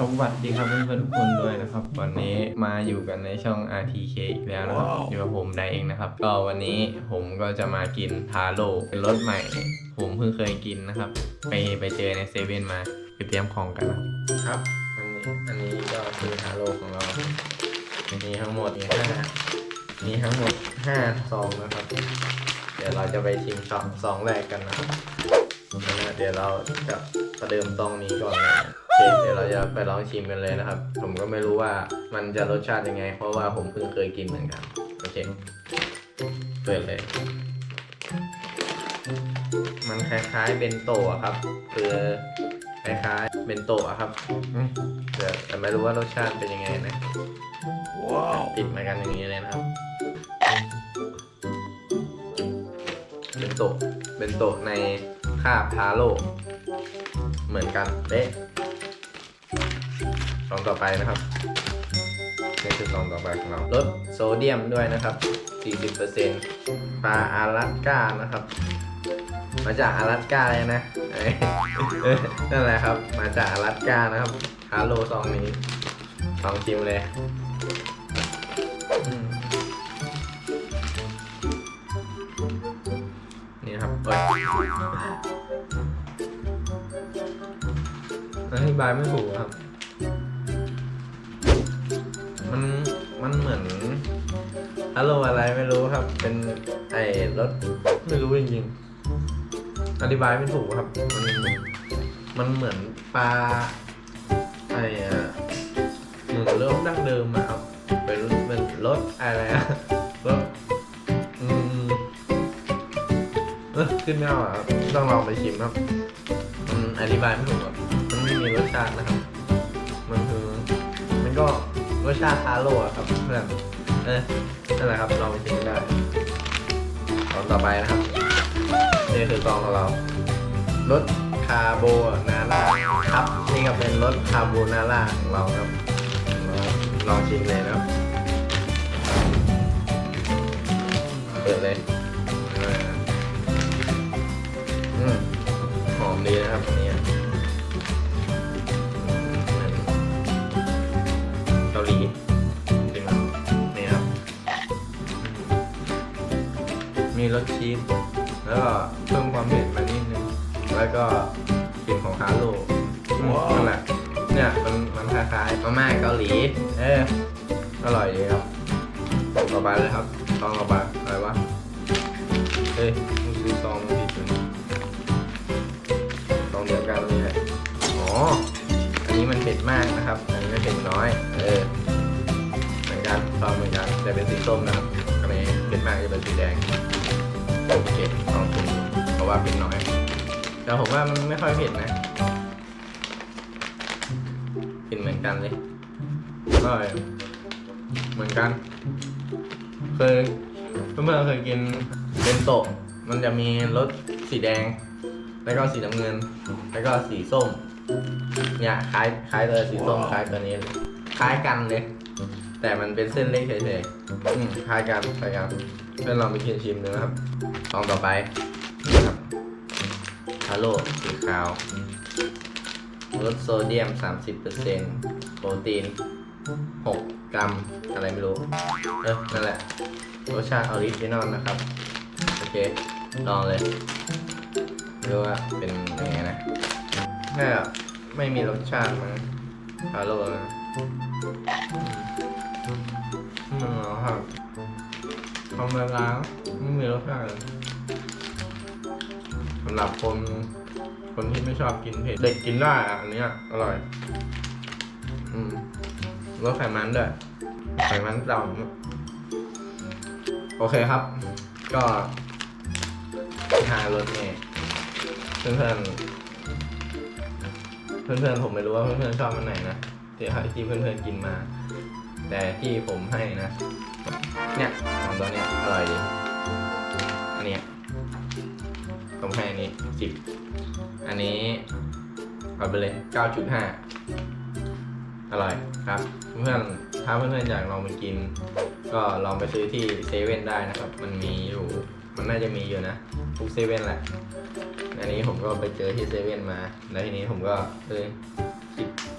สวัสดีครับเพื่อนๆทุกคนด้วยนะครับ วันนี้มาอยู่กันในช่อง RTK อีกแล้วนะครับอยู่กับผมไดเองนะครับ ก็วันนี้ผมก็จะมากินทาโร่เป็นรสใหม่ ผมเพิ่งเคยกินนะครับ ไปไปเจอในเซเว่นมาไปเตรียมของกันนะครับอันนี้อันนี้ก็คือทาโร่ของเรามีทั้งหมดมีห้ามีทั้งหมดห้าซองนะครับ เดี๋ยวเราจะไปชิมช็อตซองแรกกันนะครับนะเดี๋ยวเราจะประเดิมซองนี้ก่อนเลยโอ เคเดี๋ยวเราจะไปลองชิมกันเลยนะครับ ผมก็ไม่รู้ว่ามันจะรสชาติยังไง เพราะว่าผมเพิ่งเคยกินเหมือนกัน โอเค เปิดเลย มันคล้ายๆเบนโตะครับ คือคล้ายๆเบนโตะครับอืมแต่แต่ไม่รู้ว่ารสชาติเป็นยังไงนะว้าวติดมากันอย่างนี้เลยนะครับ เบนโตะเบนโตะในคาบทาโร่เหมือนกันเด้ ซองต่อไปนะครับนี่คือซองต่อไปของเราลดโซเดียมด้วยนะครับ 40%ปลาอารัสก้านะครับ มาจากอารัสก้าเลยนะนั่นแหละครับ มาจากอารัสก้านะครับทาโร่ซองนี้ลองชิมเลยนี่ครับเอ้ยอธิบายไม่ถูกครับ มันมันเหมือนอารมณ์อะไรไม่รู้ครับ เป็นไอ้รถไม่รู้จริงๆอธิบายไม่ถูกครับ มันมันเหมือนปลาไอ้อะเหมือนรถดั้งเดิมอะครับเป็นเป็นรถอะไรอะรถอืมขึ้นไม่เอาอะครับต้องลองไปชิมครับอธิบายไม่ถูกอะมันไม่มีรสชาตินะครับ มันคือมันก็ รสชาติทาโลอะครับเพื่อนเออนั่นแหละครับลองไปชิมได้ตอนต่อไปนะครับนี่คือกองของเรารสคาโบนาร่าครับนี่ก็เป็นรสคาโบนาร่าของเราครับลองลองชิมเลยนะครับเปิดเลย มีรสชีสแล้วก็เพิ่มความเผ็ดมานิดนึงแล้วก็กลิ่นของคาโร่อืมนั่นแหละเนี่ยมันมันคล้ายๆมาม่าเกาหลี เอออร่อยดีครับต่อไปเลยครับซองต่อไปอะไรวะเอ้ยมึงซื้อซองมาผิดเลยซองเดียวกันเลยอ๋ออันนี้มันเผ็ดมากนะครับ อันนี้เผ็ดน้อย เออเหมือนกันซองเหมือนกันแต่เป็นสีส้มนะครับ อันนี้เผ็ดมากจะเป็นสีแดงโอเคลองชิมเพราะว่าเผ็ดน้อย แต่ผมว่ามันไม่ค่อยเผ็ดนะกินเหมือนกันเลยอร่อยเหมือนกัน เคยเพื่อนๆเคยกินเบนโตะมันจะมีรสสีแดง แล้วก็สีน้ำเงิน แล้วก็สีส้ม เนี่ยคล้ายคล้ายเลยสีส้มคล้ายตัวนี้เลยคล้ายกันเลย แต่มันเป็นเส้นเล็กเฉยๆอืมคล้ายกันคล้ายกันเพื่อนลองไปกินชิมดูนะครับลองต่อไปนะครับฮาโลสีขาวลดโซเดียม 30%โปรตีน 6 กรัม อะไรไม่รู้ เออนั่นแหละ รสชาติออริจินอลนะครับ โอเค ลองเลยไม่รู้ว่าเป็นยังไงนะน่าไม่มีรสชาติมั้งฮัลโหลนะ ครับธรรมดาไม่มีรสชาติเลยสำหรับคน คนที่ไม่ชอบกินเผ็ดเด็กกินได้อะอันเนี้ยอร่อย อืมลดไขมันด้วยไขมันต่ำโอเคครับ ก็ทารถเนี่ยเพื่อนเพื่อนเพื่อนเพื่อนๆผมไม่รู้ว่าเพื่อนเพื่อนๆชอบมันไหนนะที่ที่เพื่อนเพื่อนๆกินมา แต่ที่ผมให้นะ เนี่ยของตัวเนี้ยอร่อยดีอันนี้ผมให้อันนี้สิบอันนี้เอาไปเลยเก้าจุดห้าอร่อยครับ เพื่อนถ้าเพื่อนๆอยากลองไปกิน ก็ลองไปซื้อที่เซเว่นได้นะครับ มันมีอยู่มันน่าจะมีอยู่นะทุกเซเว่นแหละ อันนี้ผมก็ไปเจอที่เซเว่นมา แล้วทีนี้ผมก็เออ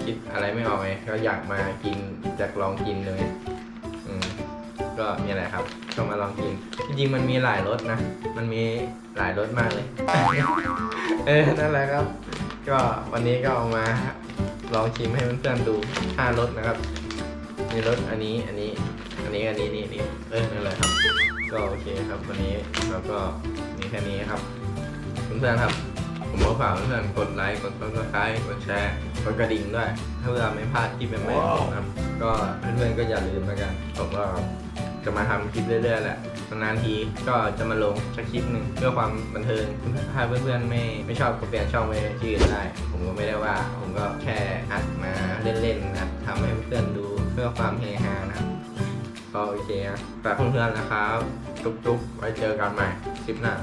คิดอะไรไม่ออกไงก็อยากมากินอยากลองกินเลยอืมก็นี่แหละครับก็มาลองกิน จริงๆมันมีหลายรสนะ มันมีหลายรสมากเลย เออนั่นแหละครับ ก็วันนี้ก็เอามาลองชิมให้เพื่อนๆดูห้ารสนะครับมีรสอันนี้อันนี้ อันนี้อันนี้นี่นี่เออนั่นแหละครับ ก็โอเคครับ วันนี้เราก็มีแค่นี้ครับเพื่อนๆครับ ผมก็ฝากเพื่อนๆกดไลค์ กดซับสไครต์กดแชร์ กดกระดิ่งด้วยเพื่อไม่พลาดคลิปใหม่ๆของผมครับก็เพื่อนๆก็อย่าลืมแล้วกัน ผมก็จะมาทำคลิปเรื่อยๆแหละ นานๆทีก็จะมาลงสักคลิปหนึ่งเพื่อความบันเทิง ถ้าเพื่อนๆไม่ไม่ชอบก็เปลี่ยนช่องไปที่อื่นได้ ผมก็ไม่ได้ว่า ผมก็แค่อัดมาเล่นๆอัดทำให้เพื่อนๆดูเพื่อความเฮฮานะครับก็โอเคนะฝากเพื่อนๆนะครับ จุ๊บๆ ไว้เจอกันใหม่คลิปหน้า